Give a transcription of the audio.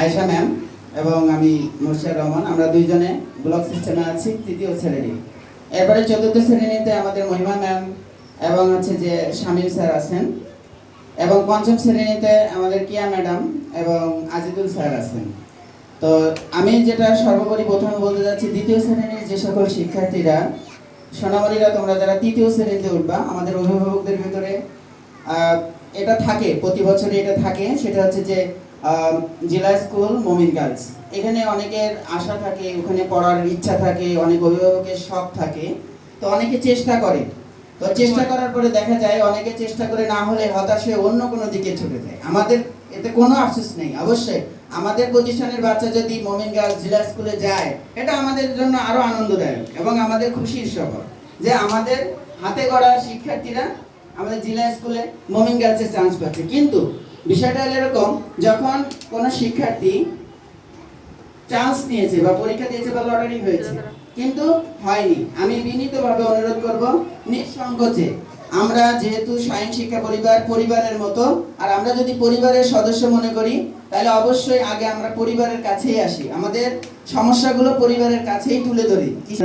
Ayesha ma'am এবং আমি মুর্শিদ রহমান, আমরা দুইজনে ব্লক সিস্টেমে আছি, তৃতীয় শ্রেণি এরপরে চতুর্থ শ্রেণীতে আমাদের মহিমা ম্যাম এবং হচ্ছে যে শামীম স্যার আছেন এবং পঞ্চম শ্রেণীতে আমাদের কিয়া ম্যাডাম এবং আজিদুল স্যার আছেন। তো আমি যেটা সর্বোপরি প্রথমে বলতে যাচ্ছি, দ্বিতীয় শ্রেণির যে সকল শিক্ষার্থীরা, সোনামণিরা, তোমরা যারা তৃতীয় শ্রেণীতে উঠবা, আমাদের অভিভাবকদের ভিতরে এটা থাকে, প্রতি বছরই এটা থাকে, সেটা হচ্ছে যে জেলা স্কুল মোমিন গার্লস এখানে অনেকের আশা থাকে, ওখানে পড়ার ইচ্ছা থাকে, অনেক অভিভাবকের শখ থাকে। তো অনেকে চেষ্টা করে। তো চেষ্টা করার পরে দেখা যায়, অনেকে চেষ্টা করে না হলে অন্য কোনো দিকে ছুটে যায়। আমাদের এতে কোনো আফসোস নেই। অবশ্যই, আমাদের প্রতিষ্ঠানের বাচ্চা যদি মোমিন গার্লস জেলা স্কুলে যায়, এটা আমাদের জন্য আরও আনন্দদায়ক এবং আমাদের খুশির খবর যে আমাদের হাতে গড়া শিক্ষার্থীরা আমাদের জেলা স্কুলে মোমিন গার্লসে চান্স পাচ্ছে। কিন্তু বিষয়টা হলো এরকম, যখন কোনো শিক্ষার্থী চান্স নিয়েছে বা পরীক্ষা দিয়েছে বা লটারি হয়েছে, কিন্তু হয়নি, আমি বিনীতভাবে অনুরোধ করব নিঃসংকোচে আমরা যেহেতু সায়েন্স শিক্ষা পরিবার, পরিবারের মতো, আর আমরা যদি পরিবারের সদস্য মনে করি, তাহলে অবশ্যই আগে আমরা পরিবারের কাছেই আসি, আমাদের সমস্যাগুলো পরিবারের কাছেই তুলে ধরি।